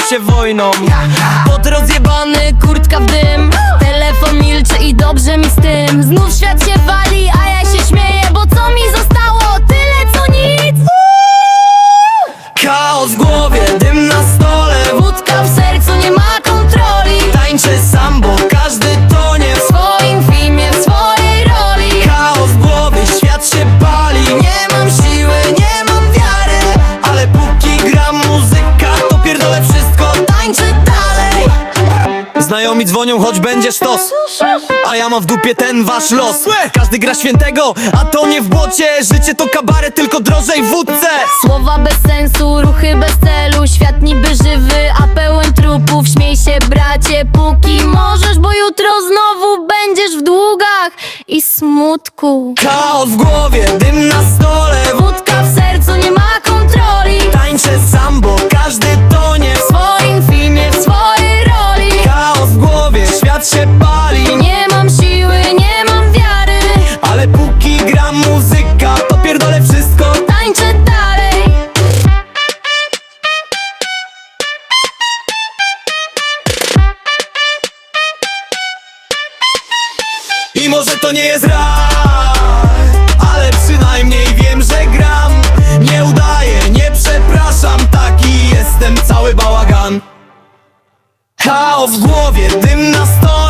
się wojną. Pot rozjebany, Znajomi dzwonią, choć będzie sztos A ja mam w dupie ten wasz los. Każdy gra świętego, a to nie w błocie. Życie to kabaret, tylko drożej wódce Słowa bez sensu, ruchy bez celu. Świat niby żywy, a pełen trupów. Śmiej się bracie, póki możesz Bo jutro znowu będziesz w długach i smutku. Chaos w głowie, dym na stole Mimo, że to nie jest raj Ale przynajmniej wiem, że gram. Nie udaję, nie przepraszam Taki jestem cały bałagan. Chaos w głowie, dym na stole.